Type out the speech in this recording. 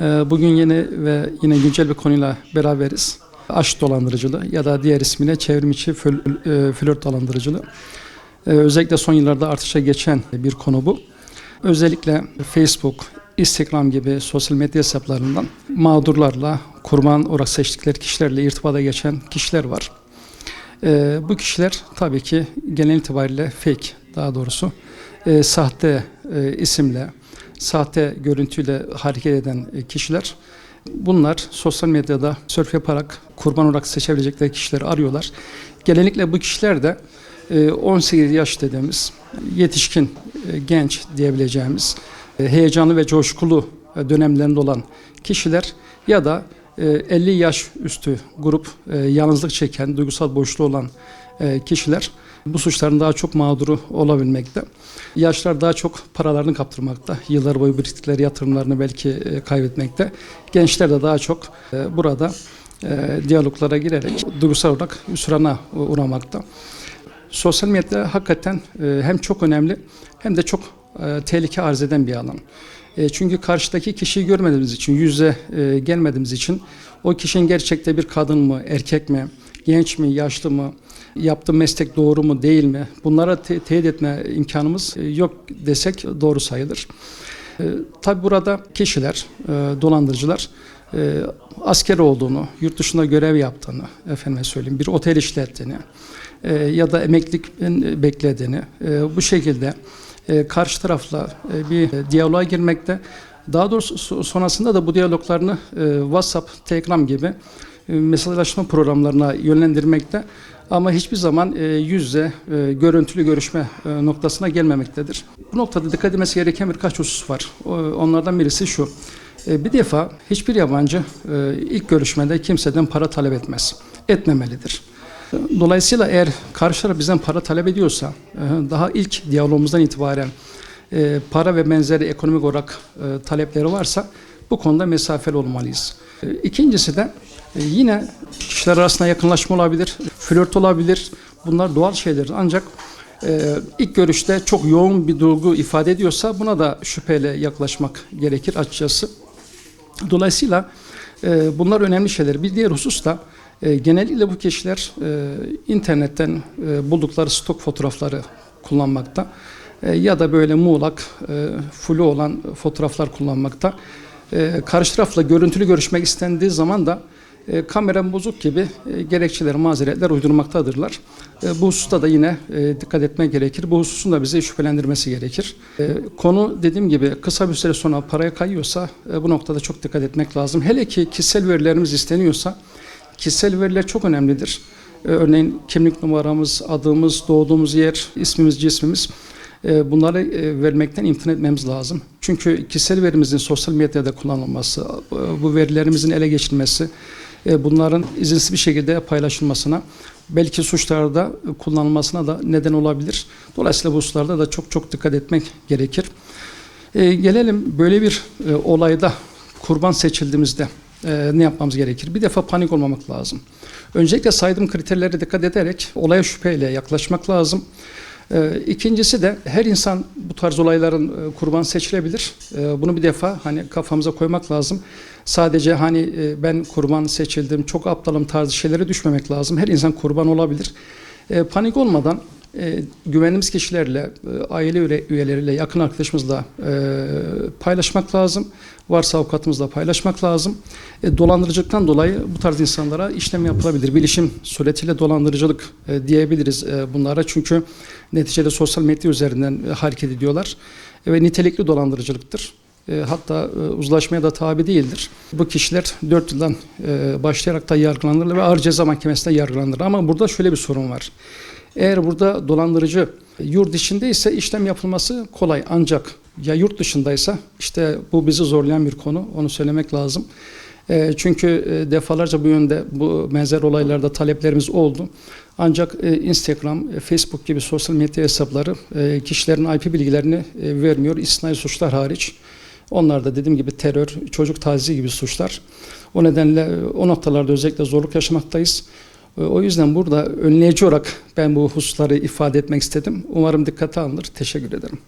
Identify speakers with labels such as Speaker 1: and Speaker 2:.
Speaker 1: Ee, Bugün yeni ve yine güncel bir konuyla beraberiz. Aşk dolandırıcılığı ya da diğer ismiyle çevrim içi föl- e, flört dolandırıcılığı. Ee, Özellikle son yıllarda artışa geçen bir konu bu. Özellikle Facebook, Instagram gibi sosyal medya hesaplarından mağdurlarla, kurban olarak seçtikleri kişilerle irtibata geçen kişiler var. Ee, bu kişiler tabii ki genel itibariyle fake daha doğrusu sahte e, isimle, sahte görüntüyle hareket eden e, kişiler. Bunlar sosyal medyada sörf yaparak kurban olarak seçebilecekleri kişileri arıyorlar. Genellikle bu kişiler de e, 18 yaş dediğimiz yetişkin, e, genç diyebileceğimiz e, heyecanlı ve coşkulu e, dönemlerinde olan kişiler ya da e, 50 yaş üstü grup e, yalnızlık çeken, duygusal boşluğu olan e, kişiler bu suçların daha çok mağduru olabilmekte. Yaşlar daha çok paralarını kaptırmakta. Yıllar boyu biriktikleri yatırımlarını belki e, kaybetmekte. Gençler de daha çok e, burada e, diyaloglara girerek duygusal olarak hüsrana uğramakta. Sosyal medya hakikaten e, hem çok önemli hem de çok tehlike arz eden bir alan. Çünkü karşıdaki kişiyi görmediğimiz için, yüze gelmediğimiz için o kişinin gerçekte bir kadın mı, erkek mi, genç mi, yaşlı mı, yaptığı meslek doğru mu, değil mi? Bunlara te- teyit etme imkanımız e, yok desek doğru sayılır. E, tabii burada kişiler, e, dolandırıcılar e, asker olduğunu, yurt dışında görev yaptığını, efendime söyleyeyim bir otel işlettiğini e, ya da emeklilik beklediğini e, bu şekilde e, karşı tarafla e, bir e, diyaloğa girmekte. Daha doğrusu so- sonrasında da bu diyaloglarını e, WhatsApp, Telegram gibi e, mesajlaşma programlarına yönlendirmekte. Ama hiçbir zaman e, yüz yüze e, görüntülü görüşme e, noktasına gelmemektedir. Bu noktada dikkat edilmesi gereken birkaç husus var. Onlardan birisi şu. E, Bir defa hiçbir yabancı e, ilk görüşmede kimseden para talep etmez. Etmemelidir. Dolayısıyla eğer karşı taraf bizden para talep ediyorsa e, daha ilk diyalogumuzdan itibaren e, para ve benzeri ekonomik olarak e, talepleri varsa bu konuda mesafeli olmalıyız. E, İkincisi de e, yine kişiler arasında yakınlaşma olabilir, flört olabilir. Bunlar doğal şeyler ancak e, ilk görüşte çok yoğun bir duygu ifade ediyorsa buna da şüpheyle yaklaşmak gerekir açıkçası. Dolayısıyla e, bunlar önemli şeyler. Bir diğer husus da e, genellikle bu kişiler e, internetten e, buldukları stok fotoğrafları kullanmakta E, ya da böyle muğlak, e, flu olan fotoğraflar kullanmakta. E, karşı tarafla görüntülü görüşmek istendiği zaman da e, kameram bozuk gibi e, gerekçeler, mazeretler uydurmaktadırlar. E, bu hususta da yine e, dikkat etmek gerekir. Bu hususun da bizi şüphelendirmesi gerekir. E, konu dediğim gibi kısa bir süre sonra paraya kayıyorsa e, bu noktada çok dikkat etmek lazım. Hele ki kişisel verilerimiz isteniyorsa kişisel veriler çok önemlidir. E, örneğin kimlik numaramız, adımız, doğduğumuz yer, ismimiz, cismimiz e, bunları e, vermekten imtina etmemiz lazım. Çünkü kişisel verimizin sosyal medyada kullanılması, e, bu verilerimizin ele geçirilmesi, bunların izinsiz bir şekilde paylaşılmasına, belki suçlarda kullanılmasına da neden olabilir. Dolayısıyla bu hususlarda da çok çok dikkat etmek gerekir. E, gelelim böyle bir e, olayda kurban seçildiğimizde e, ne yapmamız gerekir? Bir defa panik olmamak lazım. Öncelikle saydığım kriterlere dikkat ederek olaya şüpheyle yaklaşmak lazım. E, İkincisi de her insan bu tarz olayların e, kurban seçilebilir. E, Bunu bir defa hani kafamıza koymak lazım. Sadece hani e, ben kurban seçildim, çok aptalım tarzı şeylere düşmemek lazım. Her insan kurban olabilir. E, Panik olmadan e, güvendiğimiz kişilerle, e, aile üye- üyeleriyle, yakın arkadaşımızla e, paylaşmak lazım. Varsa avukatımızla paylaşmak lazım. E, dolandırıcılıktan dolayı bu tarz insanlara işlem yapılabilir. Bilişim suretiyle dolandırıcılık e, diyebiliriz e, bunlara. Çünkü neticede sosyal medya üzerinden e, hareket ediyorlar. E, ve nitelikli dolandırıcılıktır. E, hatta e, uzlaşmaya da tabi değildir. Bu kişiler 4 yıldan e, başlayarak da yargılanırlar ve ağır ceza mahkemesinde yargılanır. Ama burada şöyle bir sorun var. Eğer burada dolandırıcı yurt içindeyse işlem yapılması kolay ancak ya yurt dışındaysa işte bu bizi zorlayan bir konu onu söylemek lazım. E, çünkü e, defalarca bu yönde bu benzer olaylarda taleplerimiz oldu. Ancak e, Instagram, Facebook gibi sosyal medya hesapları kişilerin IP bilgilerini vermiyor istisnai suçlar hariç. Onlar da dediğim gibi terör, çocuk tacizi gibi suçlar. O nedenle o noktalarda özellikle zorluk yaşamaktayız. E, O yüzden burada önleyici olarak ben bu hususları ifade etmek istedim. Umarım dikkate alınır. Teşekkür ederim.